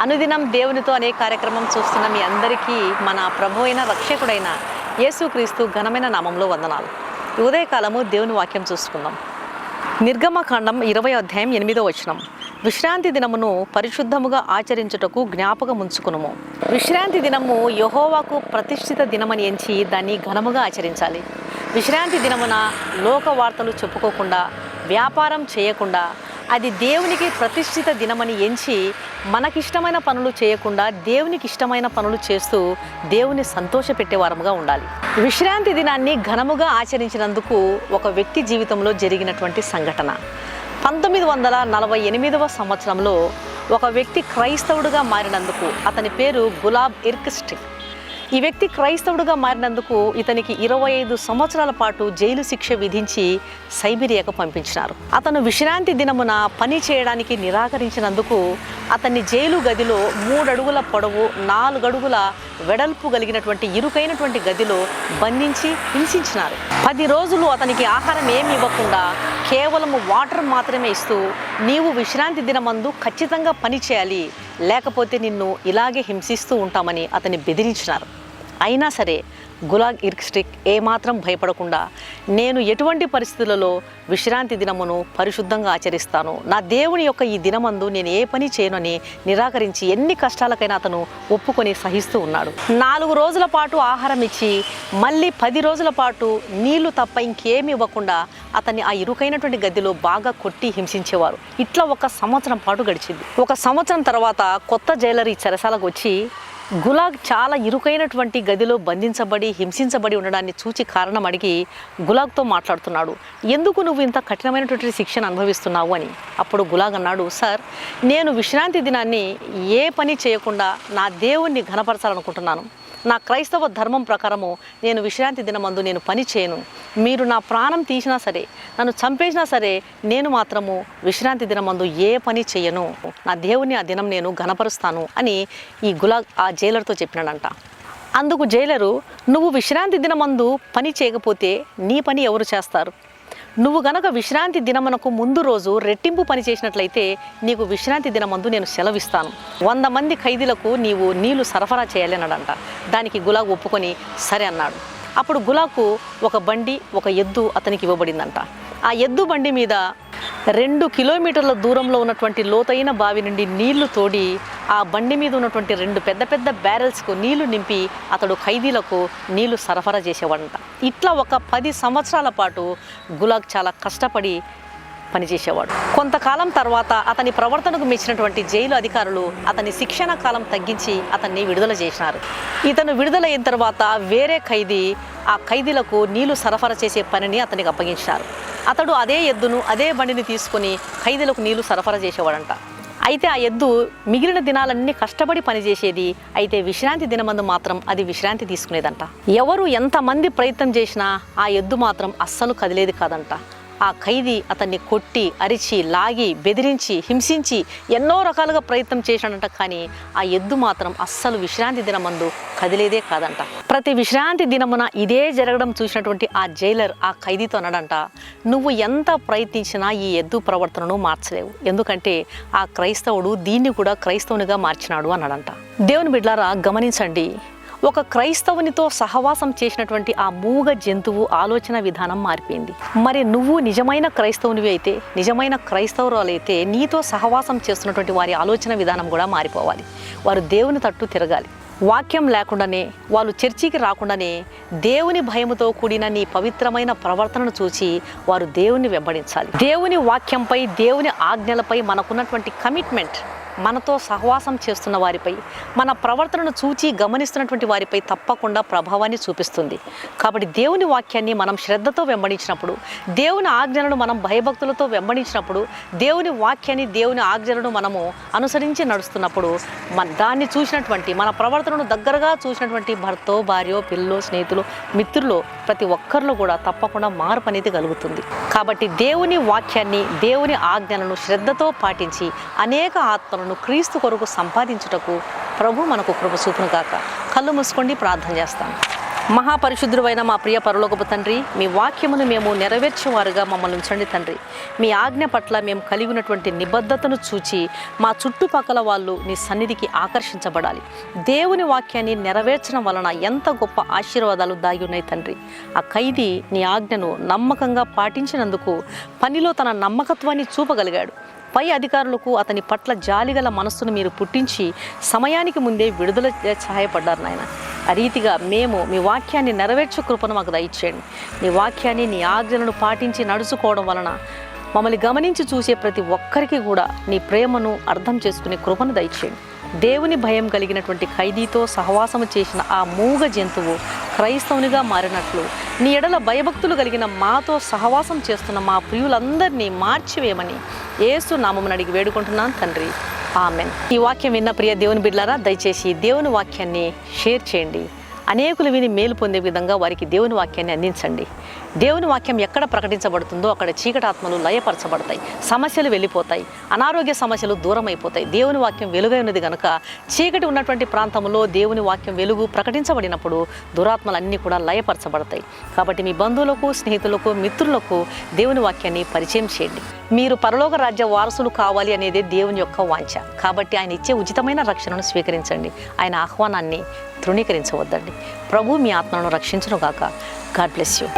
అనుదినం దేవునితో అనే కార్యక్రమం చూస్తున్న మీ అందరికీ మన ప్రభు అయిన రక్షకుడైన యేసుక్రీస్తు ఘనమైన నామంలో వందనాలు. ఉదయకాలము దేవుని వాక్యం చూసుకుందాం. నిర్గమకాండం ఇరవై అధ్యాయం ఎనిమిదో వచనం. విశ్రాంతి దినమును పరిశుద్ధముగా ఆచరించుటకు జ్ఞాపకం ఉంచుకునుము. విశ్రాంతి దినము యహోవాకు ప్రతిష్ఠిత దినమని ఎంచి దాన్ని ఘనముగా ఆచరించాలి. విశ్రాంతి దినమున లోక వార్తలు చెప్పుకోకుండా వ్యాపారం చేయకుండా అది దేవునికి ప్రతిష్ఠిత దినమని ఎంచి మనకిష్టమైన పనులు చేయకుండా దేవునికి ఇష్టమైన పనులు చేస్తూ దేవుని సంతోషపెట్టేవారముగా ఉండాలి. విశ్రాంతి దినాన్ని ఘనముగా ఆచరించినందుకు ఒక వ్యక్తి జీవితంలో జరిగినటువంటి సంఘటన. పంతొమ్మిది వందల నలభై ఎనిమిదవ సంవత్సరంలో ఒక వ్యక్తి క్రైస్తవుడుగా మారినందుకు అతని పేరు గులాబ్ ఇర్కిస్టిక్ ఈ వ్యక్తి క్రైస్తవుడుగా మారినందుకు ఇతనికి ఇరవై ఐదు సంవత్సరాల పాటు జైలు శిక్ష విధించి సైబీరియాకు పంపించినారు. అతను విశ్రాంతి దినమున పని చేయడానికి నిరాకరించినందుకు అతన్ని జైలు గదిలో మూడడుగుల పొడవు నాలుగడుగుల వెడల్పు కలిగినటువంటి ఇరుకైనటువంటి గదిలో బంధించి హింసించినారు. పది రోజులు అతనికి ఆహారం ఏమి ఇవ్వకుండా కేవలం వాటర్ మాత్రమే ఇస్తూ నీవు విశ్రాంతి దినమందు ఖచ్చితంగా పని చేయాలి లేకపోతే నిన్ను ఇలాగే హింసిస్తూ ఉంటామని అతన్ని బెదిరించినారు. అయినా సరే గులాగ్ ఇర్క్స్టిక్ ఏమాత్రం భయపడకుండా నేను ఎటువంటి పరిస్థితులలో విశ్రాంతి దినమును పరిశుద్ధంగా ఆచరిస్తాను? నా దేవుని యొక్క ఈ దినమందు నేను ఏ పని చేయనని నిరాకరించి ఎన్ని కష్టాలకైనా అతను ఒప్పుకొని సహిస్తూ ఉన్నాడు. నాలుగు రోజుల పాటు ఆహారం ఇచ్చి మళ్ళీ పది రోజుల పాటు నీళ్ళు తప్ప ఇంకేమి ఇవ్వకుండా అతన్ని ఆ ఇరుకైనటువంటి గదిలో బాగా కొట్టి హింసించేవారు. ఇట్లా ఒక సంవత్సరం పాటు గడిచింది. ఒక సంవత్సరం తర్వాత కొత్త జైలర్ ఈ చెరసాలకు వచ్చి గులాగ్ చాలా ఇరుకైనటువంటి గదిలో బంధించబడి హింసించబడి ఉండడాన్ని చూచి కారణం అడిగి గులాగ్తో మాట్లాడుతున్నాడు. ఎందుకు నువ్వు ఇంత కఠినమైనటువంటి శిక్షను అనుభవిస్తున్నావు? అని అప్పుడు గులాగ్ అన్నాడు సార్ నేను విశ్రాంతి దినాన్ని ఏ పని చేయకుండా నా దేవుణ్ణి ఘనపరచాలనుకుంటున్నాను. నా క్రైస్తవ ధర్మం ప్రకారము నేను విశ్రాంతి దినమందు నేను పని చేయను. మీరు నా ప్రాణం తీసినా సరే నన్ను చంపేసినా సరే నేను మాత్రము విశ్రాంతి దినమందు ఏ పని చేయను. నా దేవుని ఆ దినం నేను గణపరుస్తాను అని ఈ గులా ఆ జైలర్తో చెప్పినాడంట. అందుకు జైలరు నువ్వు విశ్రాంతి దినమందు పని చేయకపోతే నీ పని ఎవరు చేస్తారు? నువ్వు గనక విశ్రాంతి దినమునకు ముందు రోజు రెట్టింపు పని చేసినట్లయితే నీకు విశ్రాంతి దినమందు నేను సెలవిస్తాను. వంద మంది ఖైదీలకు నీవు నీళ్ళు సరఫరా చేయాలన్నాడంట. దానికి గులాగ్ ఒప్పుకొని సరే అన్నాడు. అప్పుడు గులాకు ఒక బండి ఒక ఎద్దు అతనికి ఇవ్వబడిందంట. ఆ ఎద్దు బండి మీద రెండు కిలోమీటర్ల దూరంలో ఉన్నటువంటి లోతైన బావి నుండి నీళ్ళు తోడి ఆ బండి మీద ఉన్నటువంటి రెండు పెద్ద పెద్ద బ్యారెల్స్కు నీళ్ళు నింపి అతడు ఖైదీలకు నీళ్ళు సరఫరా చేసేవాడంట. ఇట్లా ఒక పది సంవత్సరాల పాటు గులాగ్ చాలా కష్టపడి పనిచేసేవాడు. కొంతకాలం తర్వాత అతని ప్రవర్తనకు మెచ్చినటువంటి జైలు అధికారులు అతని శిక్షణ కాలం తగ్గించి అతన్ని విడుదల చేసినారు. ఇతను విడుదలైన తర్వాత వేరే ఖైదీ ఆ ఖైదీలకు నీళ్ళు సరఫరా చేసే పనిని అతనికి అప్పగించినారు. అతడు అదే ఎద్దును అదే బండిని తీసుకొని ఖైదీలకు నీళ్ళు సరఫరా చేసేవాడంట. అయితే ఆ ఎద్దు మిగిలిన దినాలన్నీ కష్టపడి పనిచేసేది. అయితే విశ్రాంతి దినమందు మాత్రం అది విశ్రాంతి తీసుకునేదంట. ఎవరు ఎంతమంది ప్రయత్నం చేసినా ఆ ఎద్దు మాత్రం అస్సలు కదిలేది కాదంట. ఆ ఖైదీ అతన్ని కొట్టి అరిచి లాగి బెదిరించి హింసించి ఎన్నో రకాలుగా ప్రయత్నం చేశాడంట. కానీ ఆ ఎద్దు మాత్రం అస్సలు విశ్రాంతి దినమందు కదిలేదే కాదంట. ప్రతి విశ్రాంతి దినమున ఇదే జరగడం చూసినటువంటి ఆ జైలర్ ఆ ఖైదీతో అన్నాడంట నువ్వు ఎంత ప్రయత్నించినా ఈ ఎద్దు ప్రవర్తనను మార్చలేవు. ఎందుకంటే ఆ క్రైస్తవుడు దీన్ని కూడా క్రైస్తవునిగా మార్చినాడు అన్నాడంట. దేవుని బిడ్లారా గమనించండి. ఒక క్రైస్తవునితో సహవాసం చేసినటువంటి ఆ మూగ జంతువు ఆలోచన విధానం మారిపోయింది. మరి నువ్వు నిజమైన క్రైస్తవునివి అయితే నిజమైన క్రైస్తవురాలైతే నీతో సహవాసం చేస్తున్నటువంటి వారి ఆలోచన విధానం కూడా మారిపోవాలి. వారు దేవుని తట్టు తిరగాలి. వాక్యం లేకుండానే వాళ్ళు చర్చికి రాకుండానే దేవుని భయముతో కూడిన నీ పవిత్రమైన ప్రవర్తనను చూసి వారు దేవుని వెంబడించాలి. దేవుని వాక్యంపై దేవుని ఆజ్ఞలపై మనకున్నటువంటి కమిట్మెంట్ మనతో సహవాసం చేస్తున్న వారిపై మన ప్రవర్తనను చూచి గమనిస్తున్నటువంటి వారిపై తప్పకుండా ప్రభావాన్ని చూపిస్తుంది. కాబట్టి దేవుని వాక్యాన్ని మనం శ్రద్ధతో వెంబడించినప్పుడు దేవుని ఆజ్ఞలను మనం భయభక్తులతో వెంబడించినప్పుడు దేవుని వాక్యాన్ని దేవుని ఆజ్ఞలను మనము అనుసరించి నడుస్తున్నప్పుడు మన దాన్ని చూసినటువంటి మన ప్రవర్తనను దగ్గరగా చూసినటువంటి భర్తో భార్యో పిల్లో స్నేహితులు మిత్రులు ప్రతి ఒక్కరిలో కూడా తప్పకుండా మార్పు అనేది కలుగుతుంది. కాబట్టి దేవుని వాక్యాన్ని దేవుని ఆజ్ఞలను శ్రద్ధతో పాటించి అనేక ఆత్మలను క్రీస్తు కొరకు సంపాదించుటకు ప్రభు మనకు కృప చూపును కాక కళ్ళు మూసుకోండి ప్రార్థన చేస్తాను మహాపరిశుద్ధుడైన మా ప్రియ పరలోకపు తండ్రి మీ వాక్యమును మేము నెరవేర్చేవారుగా మమ్మల్ని ఉంచండి తండ్రి. మీ ఆజ్ఞ పట్ల మేము కలిగి ఉన్నటువంటి నిబద్ధతను చూచి మా చుట్టుపక్కల వాళ్ళు నీ సన్నిధికి ఆకర్షించబడాలి. దేవుని వాక్యాన్ని నెరవేర్చడం వలన ఎంత గొప్ప ఆశీర్వాదాలు దాగి ఉన్నాయి తండ్రి. ఆ ఖైదీ నీ ఆజ్ఞను నమ్మకంగా పాటించినందుకు పనిలో తన నమ్మకత్వాన్ని చూపగలిగాడు. పై అధికారులకు అతని పట్ల జాలిగల మనస్సును మీరు పుట్టించి సమయానికి ముందే విడుదల సహాయపడ్డారు నాయన. ఆ రీతిగా మేము మీ వాక్యాన్ని నెరవేర్చే కృపను మాకు దయచేయండి. నీ వాక్యాన్ని నీ ఆజ్ఞలను పాటించి నడుచుకోవడం వలన మమ్మల్ని గమనించి చూసే ప్రతి ఒక్కరికి కూడా నీ ప్రేమను అర్థం చేసుకునే కృపను దయచేయండి. దేవుని భయం కలిగినటువంటి ఖైదీతో సహవాసము చేసిన ఆ మూగ జంతువు క్రైస్తవునిగా మారినట్లు నీ ఎడల భయభక్తులు కలిగిన మాతో సహవాసం చేస్తున్న మా ప్రియులందరినీ మార్చివేయమని ఏసు నామమును అడిగి వేడుకుంటున్నాను తండ్రి. ఆమెన్. ఈ వాక్యం విన్న ప్రియ దేవుని బిడ్లారా దయచేసి దేవుని వాక్యాన్ని షేర్ చేయండి. అనేకులు విని మేలు పొందే విధంగా వారికి దేవుని వాక్యాన్ని అందించండి. దేవుని వాక్యం ఎక్కడ ప్రకటించబడుతుందో అక్కడ చీకటాత్మలు లయపరచబడతాయి. సమస్యలు వెళ్ళిపోతాయి. అనారోగ్య సమస్యలు దూరం అయిపోతాయి దేవుని వాక్యం వెలుగై ఉన్నది గనుక చీకటి ఉన్నటువంటి ప్రాంతంలో దేవుని వాక్యం వెలుగు ప్రకటించబడినప్పుడు దురాత్మలన్నీ కూడా లయపరచబడతాయి. కాబట్టి మీ బంధువులకు స్నేహితులకు మిత్రులకు దేవుని వాక్యాన్ని పరిచయం చేయండి. మీరు పరలోక రాజ్య వారసులు కావాలి అనేది దేవుని యొక్క వాంఛ. కాబట్టి ఆయన ఇచ్చే ఉచితమైన రక్షణను స్వీకరించండి. ఆయన ఆహ్వానాన్ని తృణీకరించవద్దండి. ప్రభు మీ ఆత్మను రక్షించును గాక గాడ్ బ్లెస్ యూ.